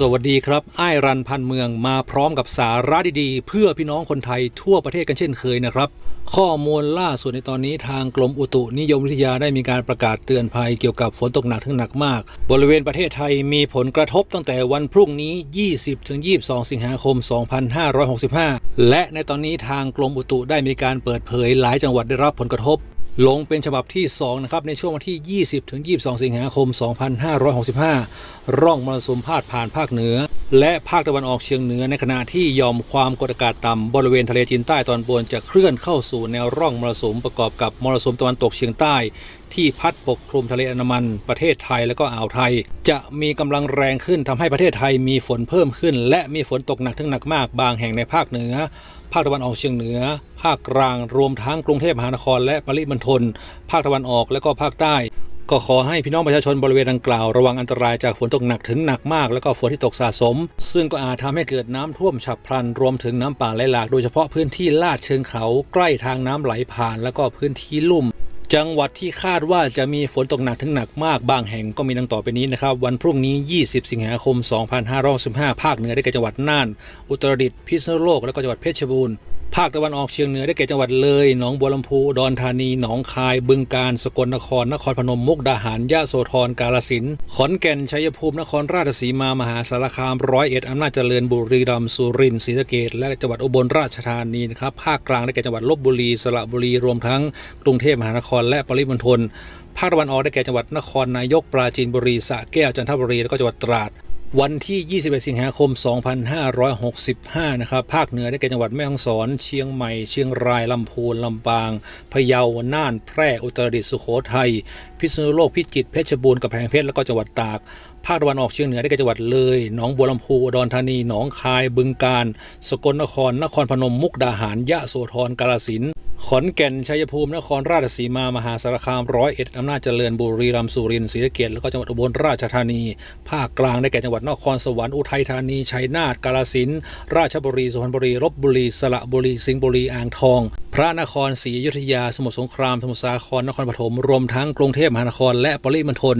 สวัสดีครับไอ้รันพันเมืองมาพร้อมกับสาระดีๆ เพื่อพี่น้องคนไทยทั่วประเทศกันเช่นเคยนะครับ ข้อมูลล่าสุดในตอนนี้ทางกรมอุตุนิยมวิทยาได้มีการประกาศเตือนภัยเกี่ยวกับฝนตกหนักถึงหนักมาก บริเวณประเทศไทยมีผลกระทบตั้งแต่วันพรุ่งนี้ 20-22 สิงหาคม 2565 และในตอนนี้ทางกรมอุตุได้มีการเปิดเผยหลายจังหวัดได้รับผลกระทบ ลงเป็นฉบับที่ 2 นะครับ ในช่วงวันที่ 20 ถึง 22 สิงหาคม 2565 ร่องมรสุมพาดผ่านภาคเหนือ และภาคตะวันออกเฉียงเหนือในขณะที่ยอมความกดอากาศต่ำบริเวณทะเลจีนใต้ตอนบนจะเคลื่อนเข้าสู่แนวร่องมรสุมประกอบกับมรสุมตะวันตกเฉียงใต้ ที่พัดปกคลุมทะเลอันดามัน ประเทศไทยและก็อ่าวไทย จะมีกำลังแรงขึ้นทำให้ประเทศไทยมีฝนเพิ่มขึ้น และมีฝนตกหนักถึงหนักมากบางแห่งในภาคเหนือาคตะวันออกเฉียงเหนือ ภาคกลางรวมทั้งกรุงเทพมหานคร และปริมณฑลภาคตะวันออกและก็ภาคใต้ ก็ขอให้พี่น้องประชาชนบริเวณดังกล่าว ระวังอันตรายจากฝนตกหนักถึงหนักมาก แล้วก็ฝนที่ตกสะสม ซึ่งก็อาจทำให้เกิดน้ำท่วมฉับพลัน รวมถึงน้ำป่าไหลหลากโดยเฉพาะพื้นที่ลาดเชิงเขา ใกล้ทางน้ำไหลผ่าน แล้วก็พื้นที่ลุ่ม จังหวัดที่คาดว่าจะมีฝนตกหนักถึงหนักมากบางแห่งก็มีดังต่อไปนี้นะครับ วันพรุ่งนี้ 20 สิงหาคม 2565ภาคเหนือได้แก่จังหวัดน่าน อุตรดิตถ์พิษณุโลกและก็จังหวัดเพชรบูรณ์ภาคตะวันออกเฉียงเหนือได้แก่จังหวัดเลยหนองบัวลำพูดอนธานี หนองคาย บึงกาฬสกลนคร นครพนมมุกดาหารยะโสธรกาฬสินธุ์ขอนแก่นชัยภูมินครราชสีมามหาสารคามร้อยเอ็ดอำนาจเจริญบุรีรัมย์สุรินทร์ศรีสะเกษและจังหวัดอุบลราชธานีนะครับภาคกลางได้แก่จังหวัดลบบุรีสระบุรีรวมทั้งกรุงเทพมหานครและปริมณฑลภาคตะวันออกได้แก่จังหวัดนครนายกปราจีนบุรีสระแก้วจันทบุรีแล้วก็จังหวัดตราด วันที่ 21 สิงหาคม 2565 นะครับภาคเหนือได้แก่จังหวัดแม่ฮ่องสอน เชียงใหม่ เชียงรายลำพูนลำปางพะเยาน่านแพร่อุตรดิตถ์สุโขทัยพิษณุโลกพิจิตรเพชรบูรณ์กำแพงเพชรแล้วก็จังหวัดตาก ภาคตะวันออกเฉียงเหนือได้แก่จังหวัดเลย หนองบัวลำพูอุดรธานี หนองคาย บึงกาฬ สกลนคร นครพนม มุกดาหาร ยะโสธร กาฬสินธุ์ ขอนแก่น ชัยภูมิ นครราชสีมา มหาสารคาม ร้อยเอ็ด อำนาจเจริญ บุรีรัมย์ สุรินทร์ ศรีสะเกษแล้วก็จังหวัดอุบลราชธานี ภาคกลางได้แก่จังหวัดนครสวรรค์ อุทัยธานี ชัยนาท กาฬสินธุ์ ราชบุรี สุพรรณบุรี ลบบุรี สระบุรี สิงห์บุรี อ่างทอง พระนครศรีอยุธยา สมุทรสงคราม สมุทรสาคร นครปฐม รวมทั้งกรุงเทพมหานคร และปริมณฑล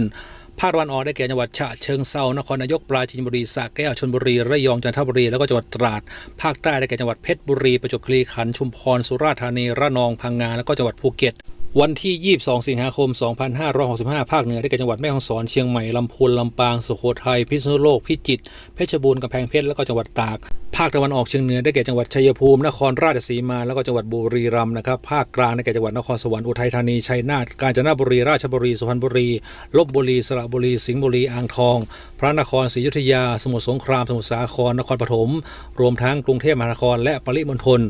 ภาคตะวันออกได้แก่จังหวัดฉะเชิงเซานครนายกปราจีนบุรีสระแก้วชลบุรีระยองจันทบุรีแล้วก็จังหวัดตราด ภาคใต้ได้แก่จังหวัดเพชรบุรีประจวบคีรีขันธ์ชุมพรสุราษฎร์ธานีระนองพังงาแล้วก็จังหวัดภูเก็ต วันที่ 22 สิงหาคม 2565 ภาคเหนือได้แก่จังหวัดแม่ฮ่องสอน เชียงใหม่ ลำพูน ลำปาง สุโขทัย พิษณุโลก พิจิตร เพชรบูรณ์ กำแพงเพชร แล้วก็จังหวัดตาก ภาคตะวันออกเฉียงเหนือได้แก่จังหวัดชัยภูมิ นครราชสีมา แล้วก็จังหวัดบุรีรัมย์นะครับ ภาคกลางได้แก่จังหวัดนครสวรรค์ อุทัยธานี ชัยนาท กาญจนบุรี ราชบุรี สุพรรณบุรี ลบบุรี สระบุรี สิงห์บุรี อ่างทอง พระนครศรีอยุธยา สมุทรสงคราม สมุทรสาคร นครปฐม รวมทั้งกรุงเทพมหานคร และปริมณฑล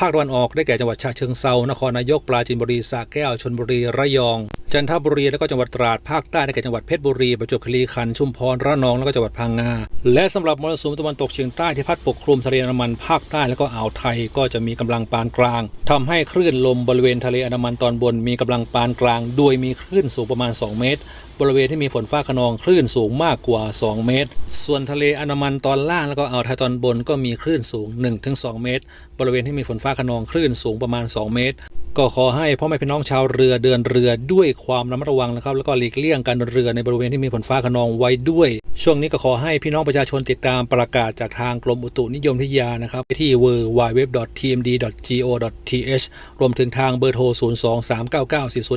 ภาคตะวันออกได้แก่จังหวัดฉะเชิงเซานครนายกปราจีนบุรีสระแก้วชลบุรีระยอง จันทบุรีแล้วก็จังหวัดตราดภาคใต้ได้แก่จังหวัดเพชรบุรีประจวบคีรีขันธ์ชุมพรระนองแล้วก็จังหวัดพังงาและสำหรับมรสุมตะวันตกเฉียงใต้ที่พัดปกคลุมทะเลอันดามันภาคใต้แล้วก็อ่าวไทยก็จะมีกำลังปานกลางทำให้คลื่นลมบริเวณทะเลอันดามันตอนบนมีกำลังปานกลาง โดยมีคลื่นสูงประมาณ 2 เมตร บริเวณที่มีฝนฟ้าขนองคลื่นสูงมากกว่า 2 เมตร ส่วนทะเลอันดามันตอนล่างแล้วก็อ่าวไทยตอนบนก็มีคลื่นสูง 1-2 เมตร บริเวณที่มีฝนฟ้าขนองคลื่นสูงประมาณ 2 เมตร ก็ขอให้พ่อแม่พี่น้องชาวเรือเดินเรือด้วยความระมัดระวังนะครับ แล้วก็หลีกเลี่ยงการเดินเรือในบริเวณที่มีฝนฟ้าขนองไว้ด้วย ช่วงนี้ก็ขอให้พี่น้องประชาชนติดตามประกาศจากทางกรมอุตุนิยมวิทยานะครับไปที่ www.tmd.go.th รวมถึงทางเบอร์โทร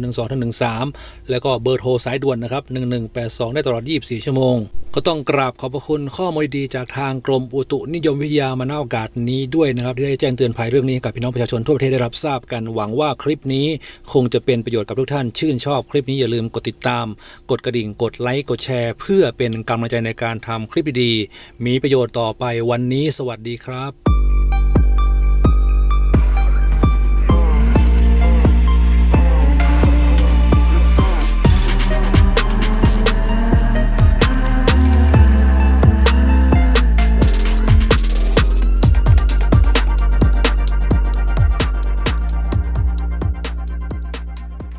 023994012-13 แล้วก็เบอร์โทรสายด่วนนะครับ1182 ได้ตลอด 24 ชั่วโมงก็ต้องกราบขอบพระคุณข้อมูลดีจากทางกรมอุตุนิยมวิทยามาณโอกาสนี้ด้วยนะครับ ที่ได้แจ้งเตือนภัยเรื่องนี้กับพี่น้องประชาชนทั่วประเทศได้รับทราบกันหวังว่าคลิปนี้คงจะเป็นประโยชน์กับทุกท่าน ชื่นชอบคลิปนี้อย่าลืมกดติดตาม กดกระดิ่งกดไลค์กดแชร์ เพื่อเป็นกำลังใจในการทำคลิปดีๆมีประโยชน์ต่อไปวันนี้ สวัสดีครับ